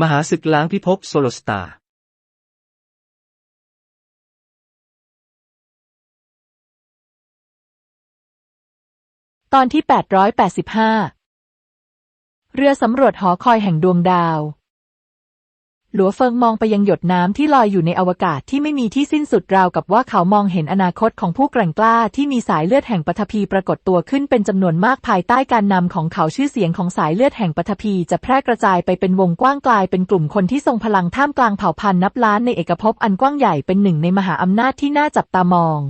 มหาศึกล้างพิภพโซโลสตาร์ตอนที่ 885 เรือสำรวจหอคอยแห่งดวงดาว หลัวเฟิงมองไปยังหยดน้ำที่ลอยอยู่ในอวกาศที่ไม่มีที่สิ้นสุดราวกับว่าเขามองเห็นอนาคตของผู้แกร่งกล้าที่มีสายเลือดแห่งปฐพีปรากฏตัวขึ้นเป็นจำนวนมากภายใต้การนำของเขาชื่อเสียงของสายเลือดแห่งปฐพีจะแพร่กระจายไปเป็นวงกว้างกลายเป็นกลุ่มคนที่ทรงพลังท่ามกลางเผ่าพันธุ์นับล้านในเอกภพอันกว้างใหญ่เป็นหนึ่งในมหาอำนาจที่น่าจับตามอง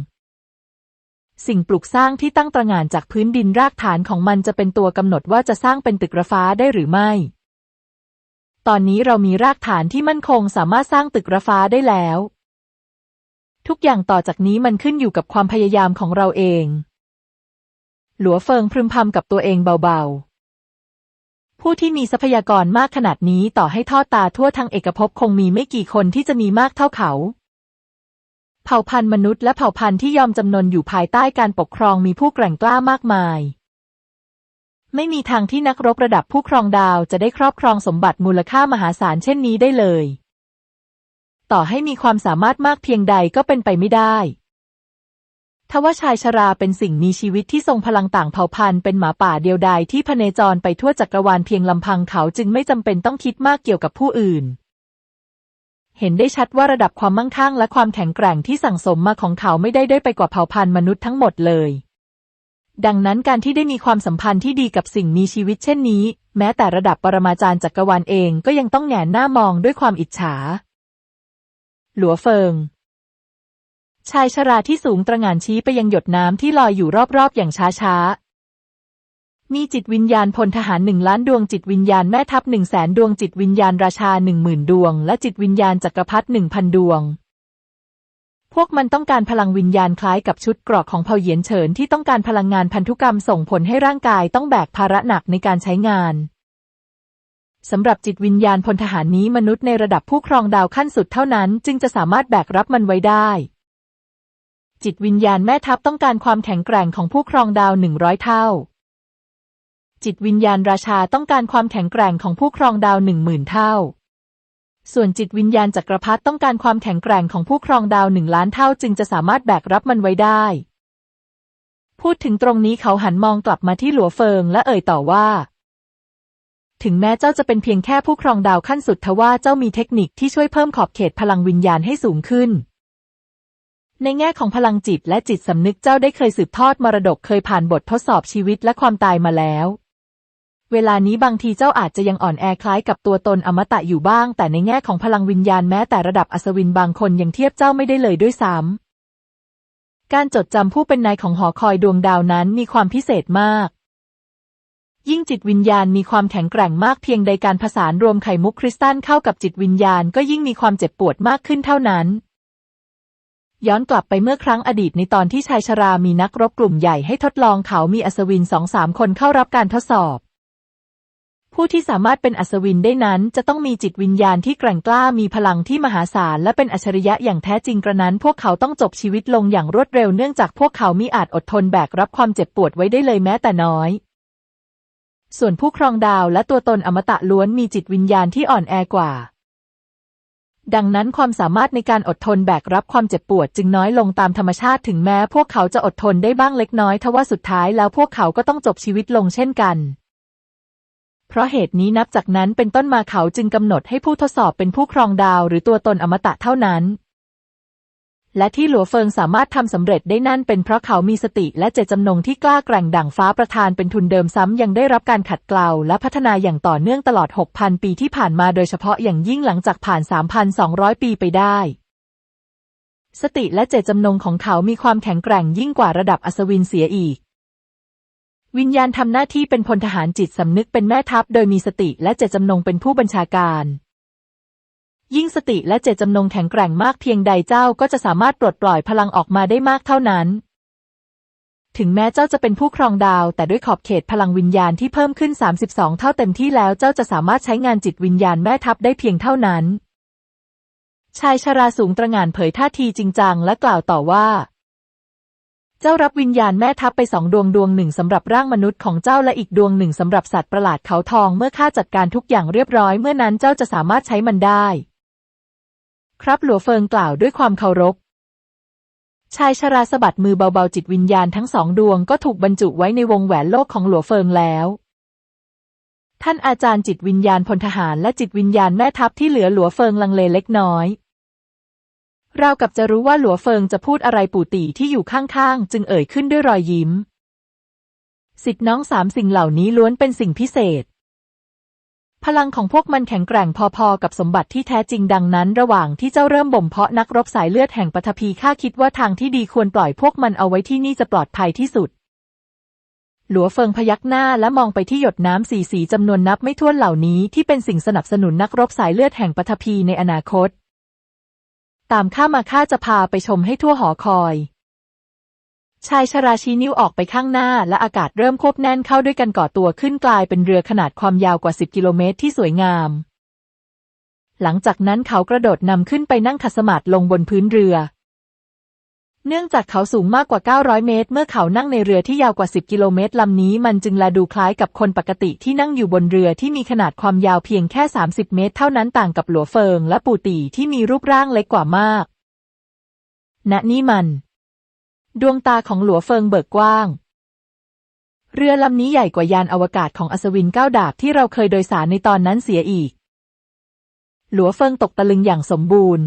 สิ่งปลูกสร้างที่ตั้งตระหง่านจากพื้นดินรากฐานของมันจะเป็นตัวกำหนดว่าจะสร้างเป็นตึกระฟ้าได้หรือไม่ ตอนนี้เรามีรากฐานที่มั่นคงสามารถสร้างตึกระฟ้าได้แล้ว ทุกอย่างต่อจากนี้มันขึ้นอยู่กับความพยายามของเราเอง หลัวเฟิงพึมพำกับตัวเองเบาๆ ผู้ที่มีทรัพยากรมากขนาดนี้ต่อให้ทอดตาทั่วทั้งเอกภพคงมีไม่กี่คนที่จะมีมากเท่าเขา เผ่าพันธุ์มนุษย์และเผ่าพันธุ์ที่ยอมจำนนอยู่ภายใต้การปกครองมีผู้แกร่งกล้ามากมาย ไม่มีทางที่นักรบระดับผู้ครองดาวจะได้ครอบครองสมบัติมูลค่ามหาศาลเช่นนี้ได้เลย ต่อให้มีความสามารถมากเพียงใดก็เป็นไปไม่ได้ทว่าชายชราเป็นสิ่งมีชีวิตที่ทรงพลังต่างเผ่าพันธุ์เป็นหมาป่าเดียวดายที่พเนจรไปทั่วจักรวาลเพียงลำพังเขาจึงไม่จำเป็นต้องคิดมากเกี่ยวกับผู้อื่น เห็นได้ชัดว่าระดับความมั่งคั่งและความแข็งแกร่งที่สั่งสมมาของเขาไม่ได้ด้อยไปกว่าเผ่าพันธุ์มนุษย์ทั้งหมดเลย ดังนั้นการที่ได้มีความสัมพันธ์ที่ดีกับสิ่งมีชีวิตเช่นนี้ แม้แต่ระดับปรมาจารย์จักรวาลเองก็ยังต้องแหนหน้ามองด้วยความอิจฉา หลัวเฟิง ชายชราที่สูงตระหง่านชี้ไปยังหยดน้ำที่ลอยอยู่รอบๆอย่างช้าๆ มีจิตวิญญาณพลทหารหนึ่งล้านดวงจิตวิญญาณแม่ทัพหนึ่งแสนดวงจิตวิญญาณราชาหนึ่งหมื่นดวง และจิตวิญญาณจักรพรรดิหนึ่งพันดวง พวกมันต้องการพลังวิญญาณคล้ายกับชุดเกราะของเผ่าเหยียนเฉินที่ต้องการพลังงานพันธุกรรมส่งผลให้ร่างกายต้องแบกภาระหนักในการใช้งานสำหรับจิตวิญญาณพลทหารนี้มนุษย์ในระดับผู้ครองดาวขั้นสุดเท่านั้น จึงจะสามารถแบกรับมันไว้ได้ จิตวิญญาณแม่ทัพต้องการความแข็งแกร่งของผู้ครองดาวหนึ่งร้อยเท่า จิตวิญญาณราชาต้องการความแข็งแกร่งของผู้ครองดาวหนึ่งหมื่นเท่า ส่วนจิตวิญญาณจักรพรรดิต้องการความแข็งแกร่งของผู้ครองดาวหนึ่งล้านเท่าจึงจะสามารถแบกรับมันไว้ได้ พูดถึงตรงนี้เขาหันมองกลับมาที่หลัวเฟิงและเอ่ยต่อว่า ถึงแม้เจ้าจะเป็นเพียงแค่ผู้ครองดาวขั้นสุดทว่าเจ้ามีเทคนิคที่ช่วยเพิ่มขอบเขตพลังวิญญาณให้สูงขึ้น ในแง่ของพลังจิตและจิตสำนึกเจ้าได้เคยสืบทอดมรดกเคยผ่านบททดสอบชีวิตและความตายมาแล้ว เวลานี้บางทีเจ้าอาจจะยังอ่อนแอคล้ายกับตัวตนอมตะอยู่บ้าง แต่ในแง่ของพลังวิญญาณแม้แต่ระดับอัศวินบางคนยังเทียบเจ้าไม่ได้เลยด้วยซ้ำการจดจำผู้เป็นนายของหอคอยดวงดาวนั้นมีความพิเศษมากยิ่งจิตวิญญาณมีความแข็งแกร่งมากเพียงใดการผสานรวมไข่มุกคริสตัลเข้ากับจิตวิญญาณก็ยิ่งมีความเจ็บปวดมากขึ้นเท่านั้น ย้อนกลับไปเมื่อครั้งอดีตในตอนที่ชายชรามีนักรบกลุ่มใหญ่ให้ทดลองเขามีอัศวินสองสามคนเข้ารับการทดสอบ ผู้ที่สามารถเป็นอัศวินได้นั้น จะต้องมีจิตวิญญาณที่แกร่งกล้ามีพลังที่มหาศาลและเป็นอัจฉริยะอย่างแท้จริงกระนั้น พวกเขาต้องจบชีวิตลงอย่างรวดเร็วเนื่องจากพวกเขามิอาจอดทนแบกรับความเจ็บปวดไว้ได้เลยแม้แต่น้อย ส่วนผู้ครองดาวและตัวตนอมตะล้วนมีจิตวิญญาณที่อ่อนแอกว่า ดังนั้นความสามารถในการอดทนแบกรับความเจ็บปวดจึงน้อยลงตามธรรมชาติถึงแม้ พวกเขาจะอดทนได้บ้างเล็กน้อยทว่าสุดท้ายแล้วพวกเขาก็ต้องจบชีวิตลงเช่นกัน เพราะเหตุนี้นับจากนั้นเป็นต้นมาเขาจึงกำหนดให้ผู้ทดสอบเป็นผู้ครองดาวหรือตัวตนอมตะเท่านั้น และที่หลัวเฟิงสามารถทำสำเร็จได้นั่นเป็นเพราะเขามีสติและเจตจำนงที่กล้าแกร่งดั่งฟ้าประทานเป็นทุนเดิมซ้ำยังได้รับการขัดเกลาและพัฒนาอย่างต่อเนื่องตลอด 6,000 ปีที่ผ่านมาโดยเฉพาะอย่างยิ่งหลังจากผ่าน 3,200 ปีไปได้สติและเจตจำนงของเขามีความแข็งแกร่งยิ่งกว่าระดับอัศวินเสียอีก วิญญาณทำหน้าที่เป็นพลทหารจิตสำนึกเป็นแม่ทัพโดยมีสติและเจตจำนงเป็นผู้บัญชาการ ยิ่งสติและเจตจำนงแข็งแกร่งมากเพียงใดเจ้าก็จะสามารถปลดปล่อยพลังออกมาได้มากเท่านั้น ถึงแม้เจ้าจะเป็นผู้ครองดาว แต่ด้วยขอบเขตพลังวิญญาณที่เพิ่มขึ้น 32 เท่าเต็มที่แล้วเจ้าจะสามารถใช้งานจิตวิญญาณแม่ทัพได้เพียงเท่านั้น ชายชราสูงตระหง่านเผยท่าทีจริงจังและกล่าวต่อว่า เจ้ารับวิญญาณแม่ทัพไปสองดวงดวงหนึ่งสำหรับร่างมนุษย์ของเจ้าและอีกดวงหนึ่งสำหรับสัตว์ประหลาดเขาทองเมื่อข้าจัดการทุกอย่างเรียบร้อยเมื่อนั้นเจ้าจะสามารถใช้มันได้ ครับหลัวเฟิงกล่าวด้วยความเคารพชายชราสะบัดมือเบาๆจิตวิญญาณทั้งสองดวงก็ถูกบรรจุไว้ในวงแหวนโลกของหลัวเฟิงแล้ว ท่านอาจารย์จิตวิญญาณพลทหารและจิตวิญญาณแม่ทัพที่เหลือหลัวเฟิงลังเลเล็กน้อย ราวกับจะรู้ว่าหลัวเฟิงจะพูดอะไรปู่ตีที่อยู่ข้างๆ จึงเอ่ยขึ้นด้วยรอยยิ้ม สิทธิน้องสามสิ่งเหล่านี้ล้วนเป็นสิ่งพิเศษ พลังของพวกมันแข็งแกร่งพอๆ กับสมบัติที่แท้จริงดังนั้น ระหว่างที่เจ้าเริ่มบ่มเพาะนักรบสายเลือดแห่งปฐพีข้าคิดว่าทางที่ดีควรปล่อยพวกมันเอาไว้ที่นี่จะปลอดภัยที่สุด หลัวเฟิงพยักหน้าและมองไปที่หยดน้ำสีสีจำนวนนับไม่ถ้วนเหล่านี้ที่เป็นสิ่งสนับสนุนนักรบสายเลือดแห่งปฐพีในอนาคต ตามข้ามาข้าจะพาไปชมให้ทั่วหอคอย ชายชราชี้นิ้วออกไปข้างหน้า และอากาศเริ่มควบแน่นเข้าด้วยกันก่อตัวขึ้นกลายเป็นเรือขนาดความยาวกว่า 10 กิโลเมตรที่สวยงาม หลังจากนั้นเขากระโดดนำขึ้นไปนั่งขัดสมาธิลงบนพื้นเรือ เนื่องจากเขาสูงมากกว่า 900 เมตร เมื่อเขานั่งในเรือที่ยาวกว่า 10 กิโลเมตรลำนี้ มันจึงแลดูคล้ายกับคนปกติที่นั่งอยู่บนเรือที่มีขนาดความยาวเพียงแค่ 30 เมตร เท่านั้นต่างกับหลัวเฟิง และปูตีที่มีรูปร่างเล็กกว่ามาก ณ นี่มัน ดวงตาของหลัวเฟิงเบิกกว้าง เรือลำนี้ใหญ่กว่ายานอวกาศของอัศวินก้าวดาบที่เราเคยโดยสารในตอนนั้นเสียอีก หลัวเฟิงตกตะลึงอย่างสมบูรณ์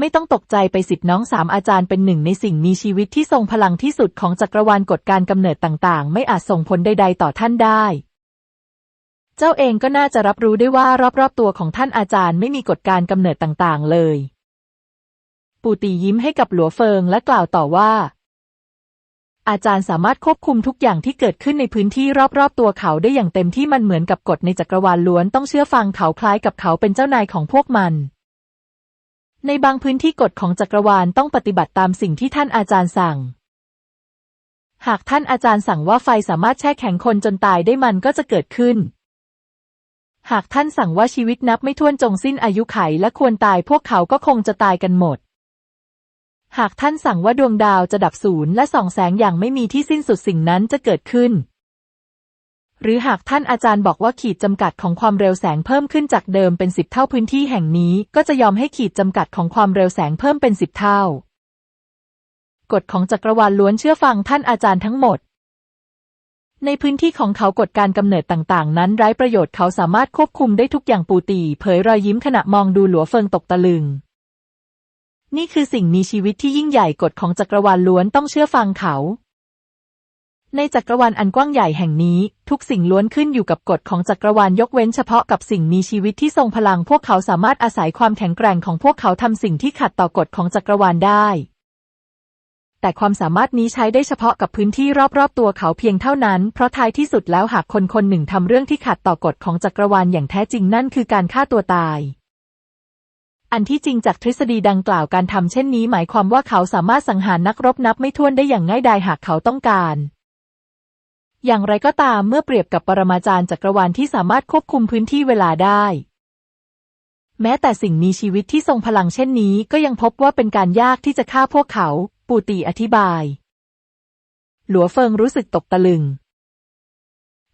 ไม่ต้องตกใจไปสิบน้องสามอาจารย์เป็นหนึ่งในสิ่งมีชีวิตที่ทรงพลังที่สุดของจักรวาลกฎการกำเนิดต่างๆ ไม่อาจส่งผลใด ๆ ต่อท่านได้ เจ้าเองก็น่าจะรับรู้ได้ว่ารอบๆตัวของท่านอาจารย์ไม่มีกฎการกำเนิดต่างๆ เลย ปูตียิ้มให้กับหลัวเฟิงและกล่าวต่อว่า อาจารย์สามารถควบคุมทุกอย่างที่เกิดขึ้นในพื้นที่รอบๆ ตัวเขาได้อย่างเต็มที่มันเหมือนกับกฎในจักรวาลล้วนต้องเชื่อฟังเขาคล้ายกับเขาเป็นเจ้านายของพวกมัน ในบางพื้นที่กฎของจักรวาลต้องปฏิบัติตามสิ่งที่ท่านอาจารย์สั่ง หากท่านอาจารย์สั่งว่าไฟสามารถแช่แข็งคนจนตายได้มันก็จะเกิดขึ้น หากท่านสั่งว่าชีวิตนับไม่ถ้วนจงสิ้นอายุไขและควรตายพวกเขาก็คงจะตายกันหมด หากท่านสั่งว่าดวงดาวจะดับศูนย์และส่องแสงอย่างไม่มีที่สิ้นสุดสิ่งนั้นจะเกิดขึ้น หรือหากท่านอาจารย์บอกว่าขีดจำกัดของความเร็วแสงเพิ่มขึ้นจากเดิมเป็นสิบเท่าพื้นที่แห่งนี้ ก็จะยอมให้ขีดจำกัดของความเร็วแสงเพิ่มเป็นสิบเท่ากฎของจักรวาลล้วนเชื่อฟังท่านอาจารย์ทั้งหมด ในพื้นที่ของเขากฎการกำเนิดต่างๆ นั้นไร้ประโยชน์เขาสามารถควบคุมได้ทุกอย่างปูตีเผยรอยยิ้มขณะมองดูหลัวเฟิงตกตะลึง นี่คือสิ่งมีชีวิตที่ยิ่งใหญ่กฎของจักรวาลล้วนต้องเชื่อฟังเขา ในจักรวาลอันกว้างใหญ่แห่งนี้ ทุกสิ่งล้วนขึ้นอยู่กับกฎของจักรวาลยกเว้นเฉพาะกับสิ่งมีชีวิตที่ทรงพลังพวกเขาสามารถอาศัยความแข็งแกร่งของพวกเขาทำสิ่งที่ขัดต่อกฎของจักรวาลได้ แต่ความสามารถนี้ใช้ได้เฉพาะกับพื้นที่รอบๆตัวเขาเพียงเท่านั้น เพราะท้ายที่สุดแล้วหากคนคนหนึ่งทำเรื่องที่ขัดต่อกฎของจักรวาลอย่างแท้จริงนั่นคือการฆ่าตัวตายอันที่จริงจากทฤษฎีดังกล่าวการทำเช่นนี้ หมายความว่าเขาสามารถสังหารนักรบนับไม่ถ้วนได้อย่างง่ายดายหากเขาต้องการ อย่างไรก็ตามเมื่อเปรียบกับปรมาจารย์จักรวาลที่สามารถควบคุมพื้นที่เวลาได้ แม้แต่สิ่งมีชีวิตที่ทรงพลังเช่นนี้ ก็ยังพบว่าเป็นการยากที่จะฆ่าพวกเขา ปูตีอธิบาย หลัวเฟิงรู้สึกตกตะลึง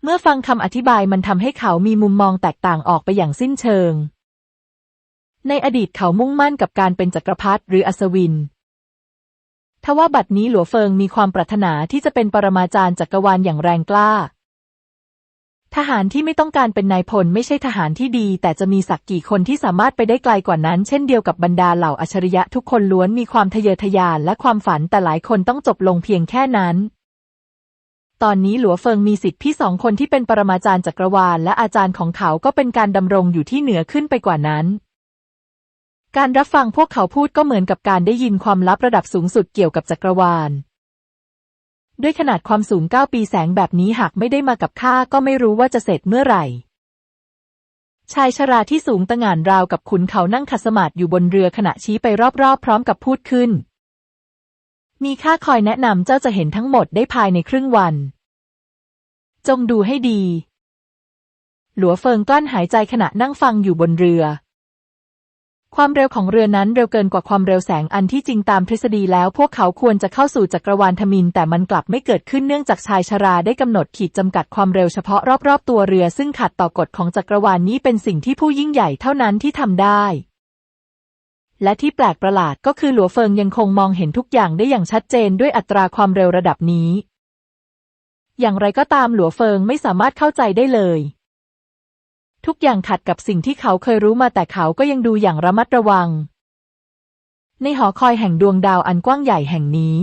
เมื่อฟังคำอธิบายมันทำให้เขามีมุมมองแตกต่างออกไปอย่างสิ้นเชิง ในอดีตเขามุ่งมั่นกับการเป็นจักรพรรดิหรืออัศวิน ทว่าบัดนี้หลัวเฟิงมีความปรารถนาที่จะเป็นปรมาจารย์จักรวาลอย่างแรงกล้า ทหารที่ไม่ต้องการเป็นนายพลไม่ใช่ทหารที่ดี แต่จะมีสักกี่คนที่สามารถไปได้ไกลกว่านั้น เช่นเดียวกับบรรดาเหล่าอัจฉริยะทุกคนล้วนมีความทะเยอทะยานและความฝันแต่หลายคนต้องจบลงเพียงแค่นั้นตอนนี้หลัวเฟิงมีสิทธิ์พี่สองคนที่เป็นปรมาจารย์จักรวาลและอาจารย์ของเขาก็เป็นการดำรงอยู่ที่เหนือขึ้นไปกว่านั้น การรับฟังพวกเขาพูดก็เหมือนกับการได้ยินความลับระดับสูงสุดเกี่ยวกับจักรวาล ด้วยขนาดความสูงเก้าปีแสงแบบนี้หากไม่ได้มากับข้าก็ไม่รู้ว่าจะเสร็จเมื่อไหร่ ชายชราที่สูงตะงานราวกับขุนเขานั่งขัดสมาธิอยู่บนเรือขณะชี้ไปรอบๆ พร้อมกับพูดขึ้น มีข้าคอยแนะนำเจ้าจะเห็นทั้งหมดได้ภายในครึ่งวัน จงดูให้ดี หลัวเฟิงกลั้นหายใจขณะนั่งฟังอยู่บนเรือ ความเร็วของเรือนั้นเร็วเกินกว่าความเร็วแสงอันที่จริงตามทฤษฎีแล้ว พวกเขาควรจะเข้าสู่จักรวาลทมิน แต่มันกลับไม่เกิดขึ้นเนื่องจากชายชราได้กำหนดขีดจำกัดความเร็วเฉพาะรอบๆตัวเรือซึ่งขัดต่อกฎของจักรวาลนี้เป็นสิ่งที่ผู้ยิ่งใหญ่เท่านั้นที่ทำได้ และที่แปลกประหลาดก็คือหลัวเฟิงยังคงมองเห็นทุกอย่างได้อย่างชัดเจนด้วยอัตราความเร็วระดับนี้ อย่างไรก็ตามหลัวเฟิงไม่สามารถเข้าใจได้เลย ทุกอย่างขัดกับสิ่งที่เขาเคยรู้มาแต่เขาก็ยังดูอย่างระมัดระวัง ในหอคอยแห่งดวงดาวอันกว้างใหญ่แห่งนี้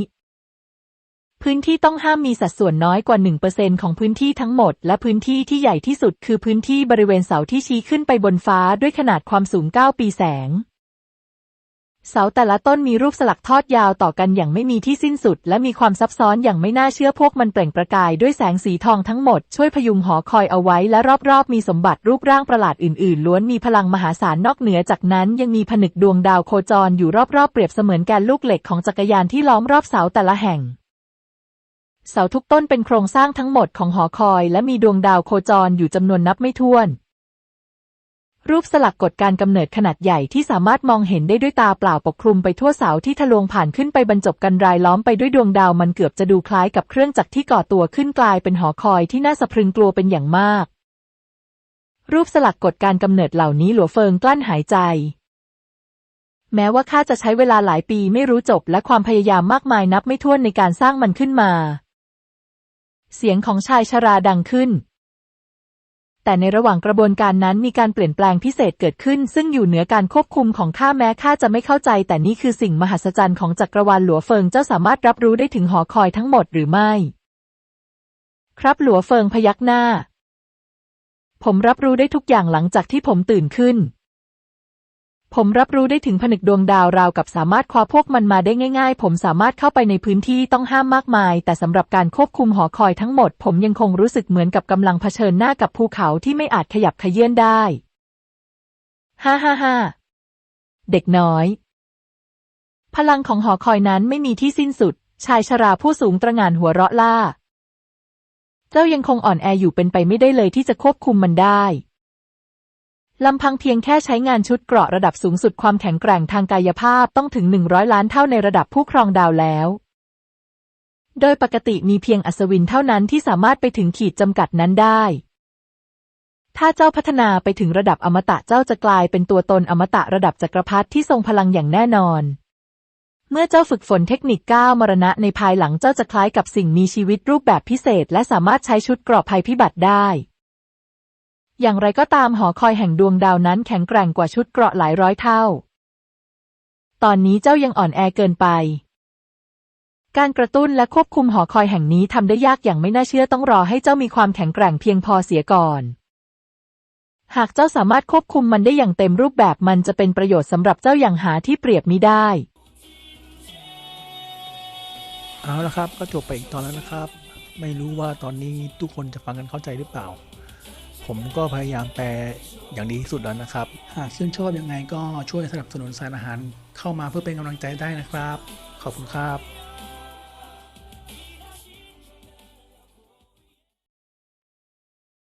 พื้นที่ต้องห้ามมีสัดส่วนน้อยกว่าหนึ่งเปอร์เซ็นของพื้นที่ทั้งหมด และพื้นที่ที่ใหญ่ที่สุดคือพื้นที่บริเวณเสาที่ชี้ขึ้นไปบนฟ้าด้วยขนาดความสูงเก้าปีแสง เสาแต่ละต้นมีรูปสลักทอดยาวต่อกันอย่างไม่มีที่สิ้นสุด และมีความซับซ้อนอย่างไม่น่าเชื่อพวกมันเปล่งประกายด้วยแสงสีทองทั้งหมด ช่วยพยุงหอคอยเอาไว้และรอบๆ มีสมบัติรูปร่างประหลาดอื่นๆ ล้วนมีพลังมหาศาลนอกเหนือจากนั้น ยังมีผนึกดวงดาวโคจรอยู่รอบๆ เปรียบเสมือนแกนลูกเหล็กของจักรยานที่ล้อมรอบเสาแต่ละแห่งเสาทุกต้นเป็นโครงสร้างทั้งหมดของหอคอย และมีดวงดาวโคจรอยู่จำนวนนับไม่ถ้วน รูปสลักกฎการกำเนิดขนาดใหญ่ที่สามารถมองเห็นได้ด้วยตาเปล่าปกคลุมไปทั่วเสาที่ทะลวงผ่านขึ้นไปบรรจบกันรายล้อมไปด้วยดวงดาวมันเกือบจะดูคล้ายกับเครื่องจักรที่ก่อตัวขึ้นกลายเป็นหอคอยที่น่าสะพรึงกลัวเป็นอย่างมาก รูปสลักกฎการกำเนิดเหล่านี้หลัวเฟิงกลั้นหายใจ แม้ว่าข้าจะใช้เวลาหลายปีไม่รู้จบและความพยายามมากมายนับไม่ถ้วนในการสร้างมันขึ้นมา เสียงของชายชราดังขึ้น แต่ในระหว่างกระบวนการนั้นมีการเปลี่ยนแปลงพิเศษเกิดขึ้น ซึ่งอยู่เหนือการควบคุมของข้าแม้ข้าจะไม่เข้าใจ แต่นี่คือสิ่งมหัศจรรย์ของจักรวาลหลัวเฟิงเจ้าสามารถรับรู้ได้ถึงหอคอยทั้งหมดหรือไม่ ครับหลัวเฟิงพยักหน้า ผมรับรู้ได้ทุกอย่างหลังจากที่ผมตื่นขึ้น ผมรับรู้ได้ถึงผนึกดวงดาวราวกับสามารถคว้าพวกมันมาได้ง่าย ๆ ผมสามารถเข้าไปในพื้นที่ต้องห้ามมากมาย แต่สำหรับการควบคุมหอคอยทั้งหมด ผมยังคงรู้สึกเหมือนกับกำลังเผชิญหน้ากับภูเขาที่ไม่อาจขยับขยื่นได้ ฮ่าฮ่าฮ่าเด็กน้อย พลังของหอคอยนั้นไม่มีที่สิ้นสุด ชายชราผู้สูงตระหง่านหัวเราะล่า เจ้ายังคงอ่อนแออยู่เป็นไปไม่ได้เลยที่จะควบคุมมันได้ ลำพังเพียงแค่ใช้งานชุดเกราะระดับสูงสุดความแข็งแกร่งทางกายภาพต้องถึง 100 ล้านเท่าในระดับผู้ครองดาวแล้ว โดยปกติมีเพียงอัศวินเท่านั้นที่สามารถไปถึงขีดจำกัดนั้นได้ ถ้าเจ้าพัฒนาไปถึงระดับอมตะเจ้าจะกลายเป็นตัวตนอมตะระดับจักรพรรดิที่ทรงพลังอย่างแน่นอน เมื่อเจ้าฝึกฝนเทคนิคก้าวมรณะในภายหลังเจ้าจะคล้ายกับสิ่งมีชีวิตรูปแบบพิเศษ และสามารถใช้ชุดเกราะภัยพิบัติได้ อย่างไรก็ตามหอคอยแห่งดวงดาวนั้นแข็งแกร่งกว่าชุดเกราะหลายร้อยเท่า ตอนนี้เจ้ายังอ่อนแอเกินไป การกระตุ้นและควบคุมหอคอยแห่งนี้ทำได้ยากอย่างไม่น่าเชื่อต้องรอให้เจ้ามีความแข็งแกร่งเพียงพอเสียก่อน หากเจ้าสามารถควบคุมมันได้อย่างเต็มรูปแบบมันจะเป็นประโยชน์สำหรับเจ้าอย่างหาที่เปรียบมิได้ เอาละครับ ก็จบไปอีกตอนแล้วนะครับ ไม่รู้ว่าตอนนี้ทุกคนจะฟังกันเข้าใจหรือเปล่า ผมก็พยายามแปลอย่างดีที่สุดแล้วนะครับ หากชื่นชอบยังไงก็ช่วยสนับสนุนสารอาหารเข้ามาเพื่อเป็นกำลังใจได้นะครับ ขอบคุณครับ